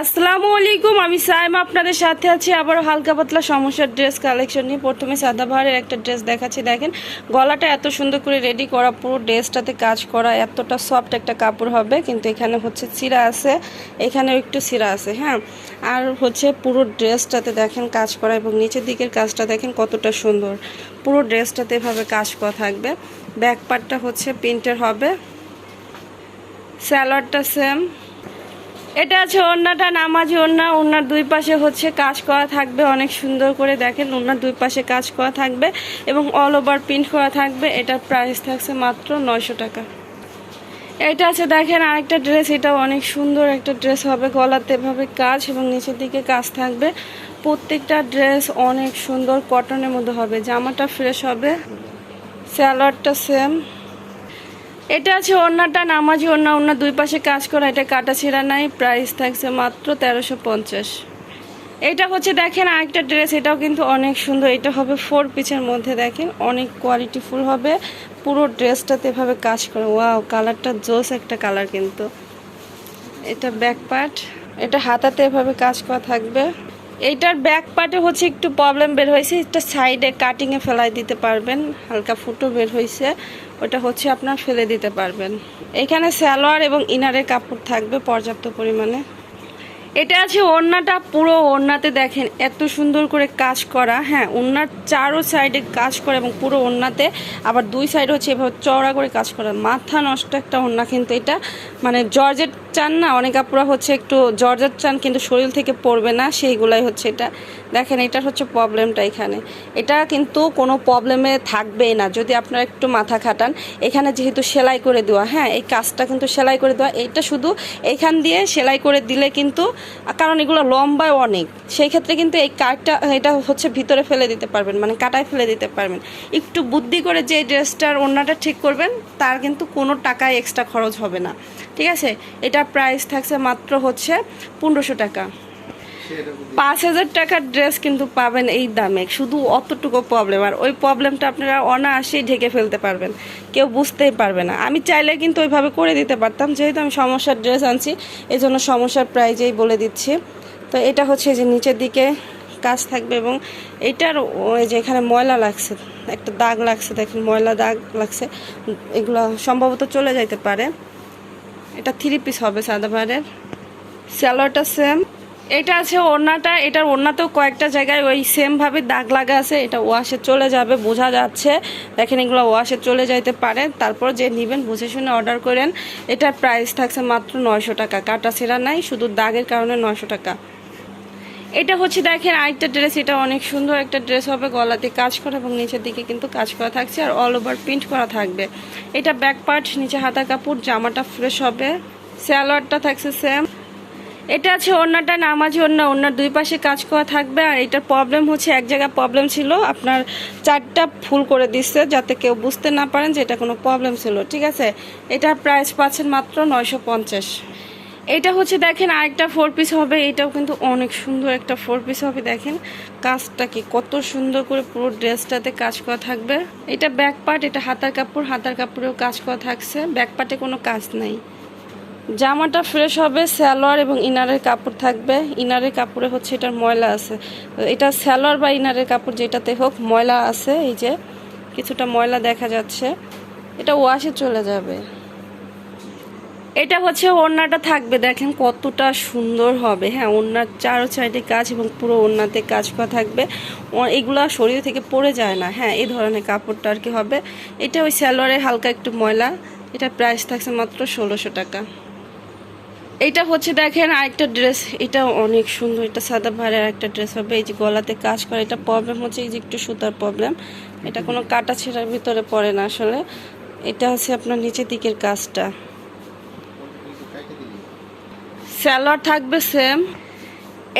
আসসালামু আলাইকুম, আমি সাইম, আপনাদের সাথে আছি। আবার হালকা পাতলা সমস্যার ড্রেস কালেকশন নিয়ে। প্রথমে সাদা সাদাবাহারের একটা ড্রেস দেখাচ্ছি। দেখেন, গলাটা এত সুন্দর করে রেডি করা, পুরো ড্রেসটাতে কাজ করা, এতটা সফট একটা কাপড় হবে। কিন্তু এখানে হচ্ছে চিরা আছে। এখানেও একটু চিরা আছে হ্যাঁ? আর হচ্ছে পুরো ড্রেসটাতে দেখেন কাজ করা এবং নিচের দিকের কাজটা দেখেন কতটা সুন্দর। পুরো ড্রেসটাতে এভাবে কাজ করা থাকবে। ব্যাক পার্টটা হচ্ছে প্রিন্টের হবে। স্যালোয়ারটা সেম এটা আছে ওড়নাটা, নামাজি ওড়না ওড়নার দুই পাশে হচ্ছে কাজ করা থাকবে, অনেক সুন্দর করে দেখেন, ওড়নার দুই পাশে কাজ করা থাকবে এবং অল ওভার প্রিন্ট করা থাকবে, এটার প্রাইস থাকছে মাত্র নয়শো টাকা। এটা আছে দেখেন আরেকটা ড্রেস এটা অনেক সুন্দর একটা ড্রেস হবে, গলাতে এভাবে কাজ এবং নিচের দিকে কাজ থাকবে। প্রত্যেকটা ড্রেস অনেক সুন্দর কটনের মধ্যে হবে, জামাটা ফ্রেশ হবে স্যালোয়ারটা সেম এটা আছে ওড়নাটা, নামাজি ওড়না ওড়না দুই পাশে কাজ করা, এটা কাটা ছেঁড়া নাই প্রাইস থাকছে মাত্র তেরোশো পঞ্চাশ। এটা হচ্ছে দেখেন আরেকটা ড্রেস এটাও কিন্তু অনেক সুন্দর, এটা হবে ফোর পিসের মধ্যে দেখেন, অনেক কোয়ালিটিফুল হবে, পুরো ড্রেসটাতে এভাবে কাজ করে ওয়াও কালারটা জোস একটা কালার কিন্তু। এটা ব্যাক পার্ট এটা হাতাতে এভাবে কাজ করা থাকবে। এইটার ব্যাক পার্টে হচ্ছে একটু প্রবলেম বের হয়েছে। এটা সাইডে কাটিংয়ে ফেলাই দিতে পারবেন। হালকা ফুটো বের হয়েছে। ওটা হচ্ছে আপনার ফেলে দিতে পারবেন। এখানে সালোয়ার এবং ইনারের কাপড় থাকবে পর্যাপ্ত পরিমাণে। এটা আছে ওড়নাটা পুরো ওড়নাতে দেখেন, এত সুন্দর করে কাজ করা। হ্যাঁ ওড়নার চারো সাইডে কাজ করা এবং পুরো ওড়নাতে। আবার দুই সাইড হচ্ছে এভাবে চওড়া করে কাজ করা। মাথা নষ্ট একটা ওড়না কিন্তু এটা। মানে জর্জেট চান না, অনেক আপুরা হচ্ছে একটু জর্জেট চান কিন্তু শরীর থেকে পড়বে না, সেইগুলাই হচ্ছে এটা। দেখেন, এটার হচ্ছে প্রবলেমটা এখানে। এটা কিন্তু কোনো প্রবলেমে থাকবেই না, যদি আপনারা একটু মাথা খাটান। এখানে যেহেতু সেলাই করে দেওয়া হ্যাঁ এই কাজটা কিন্তু সেলাই করে দেওয়া। এটা শুধু এখান দিয়ে সেলাই করে দিলে কিন্তু, কারণ এগুলো লম্বায় অনেক। সেই ক্ষেত্রে কিন্তু এই কাঠটা এটা হচ্ছে ভিতরে ফেলে দিতে পারবেন মানে কাটায় ফেলে দিতে পারবেন। একটু বুদ্ধি করে যে ড্রেসটার ওড়নাটা ঠিক করবেন, তার কিন্তু কোনো টাকায় এক্সট্রা খরচ হবে না। ঠিক আছে? এটা প্রাইস থাকছে মাত্র হচ্ছে পনেরোশো টাকা। পাঁচ হাজার টাকার ড্রেস কিন্তু পাবেন এই দামে, শুধু অতটুকু প্রবলেম আর ওই প্রবলেমটা আপনারা অনায়াসেই ঢেকে ফেলতে পারবেন, কেউ বুঝতেই পারবে না। আমি চাইলে কিন্তু ওইভাবে করে দিতে পারতাম, যেহেতু আমি সমস্যার ড্রেস আনছি এই জন্য সমস্যার প্রাইজেই বলে দিচ্ছি। তো এটা হচ্ছে যে নিচের দিকে কাজ থাকবে এবং এটার ওই যে এখানে ময়লা লাগছে, একটা দাগ লাগছে, দেখেন ময়লা দাগ লাগছে, এগুলো সম্ভবত চলে যাইতে পারে। এটা থ্রি পিস হবে সাদাবারের স্যালোয়ারটা সেম এটা আছে ওড়নাটা, এটার ওড়নাতেও কয়েকটা জায়গায় ওই সেমভাবে দাগ লাগা আছে, এটা ওয়াশে চলে যাবে, বোঝা যাচ্ছে। দেখেন এগুলো ওয়াশে চলে যাইতে পারে। তারপর যে নেবেন, বুঝে শুনে অর্ডার করেন। এটার প্রাইস থাকছে মাত্র নয়শো টাকা। কাটা সেরা নাই, শুধু দাগের কারণে নয়শো টাকা। এটা হচ্ছে দেখেন আরেকটা ড্রেস এটা অনেক সুন্দর একটা ড্রেস হবে, গলাতে কাজ করা এবং নিচের দিকে কিন্তু কাজ করা থাকছে আর অল ওভার প্রিন্ট করা থাকবে। এটা ব্যাক পার্ট নিচে হাতা কাপড়, জামাটা ফ্রেশ হবে স্যালোয়ারটা থাকছে সেম এটা আছে ওড়নাটা, নামাজি ওড়না, ওড়নার দুই পাশে কাজ করা থাকবে আর এটার প্রবলেম হচ্ছে এক জায়গায় প্রবলেম ছিল, আপনার চারটা ফুল করে দিচ্ছে যাতে কেউ বুঝতে না পারেন যে এটা কোনো প্রবলেম ছিল, ঠিক আছে? এটা প্রাইস পাচ্ছেন মাত্র নয়শো পঞ্চাশ। এটা হচ্ছে দেখেন আরেকটা ফোর পিস হবে, এটাও কিন্তু অনেক সুন্দর একটা ফোর পিস হবে, দেখেন। কাজটা কি কত সুন্দর করে পুরো ড্রেসটাতে কাজ করা থাকবে। এটা ব্যাক পার্ট এটা হাতার কাপড়, হাতার কাপড়েও কাজ করা থাকছে। ব্যাক পার্টে কোনো কাজ নাই। জামাটা ফ্রেশ হবে স্যালোয়ার এবং ইনারের কাপড় থাকবে। ইনারের কাপড়ে হচ্ছে এটার ময়লা আছে। এটা স্যালোয়ার বা ইনারের কাপড় যেটাতে হোক, ময়লা আছে, এই যে, কিছুটা ময়লা দেখা যাচ্ছে। এটা ওয়াশে চলে যাবে। এটা হচ্ছে ওড়নাটা থাকবে, দেখেন কতটা সুন্দর হবে। হ্যাঁ ওড়নার চারো সাইডে কাজ এবং পুরো ওড়নাতে কাজ করা থাকবে। এগুলো শরীর থেকে পড়ে যায় না। হ্যাঁ এই ধরনের কাপড়টা আর কি হবে। এটা ওই স্যালোয়ারে হালকা একটু ময়লা। এটা প্রাইস থাকছে মাত্র ষোলোশো টাকা। এটা হচ্ছে, দেখেন, আরেকটা ড্রেস এটা অনেক সুন্দর। এটা সাদা ভারের একটা ড্রেস হবে। এই যে গলাতে কাজ করে, এটা প্রবলেম হচ্ছে এই যে একটু সুতার প্রবলেম এটা কোনো কাটা ছেঁড়ার ভিতরে পড়ে না আসলে। এটা হচ্ছে আপনার নিচের দিকের কাজটা। স্যালোয়ার থাকবে সেম।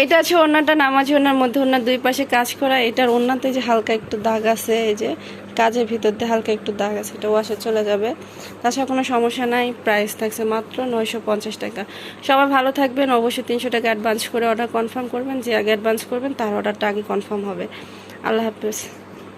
এটা আছে ওড়নাটা, নামাজি ওড়নার মধ্যে ওড়নার দুই পাশে কাজ করা। এটার ওড়নাতে যে হালকা একটু দাগ আছে, এই যে কাজের ভিতর দিয়ে হালকা একটু দাগ আছে, এটা ওয়াশে চলে যাবে। তাছাড়া কোনো সমস্যা নাই প্রাইস থাকছে মাত্র নয়শো পঞ্চাশ টাকা। সবাই ভালো থাকবেন, অবশ্যই তিনশো টাকা অ্যাডভান্স করে অর্ডার কনফার্ম করবেন। যে আগে অ্যাডভান্স করবেন, তার অর্ডারটা আগে কনফার্ম হবে। আল্লাহ হাফেজ।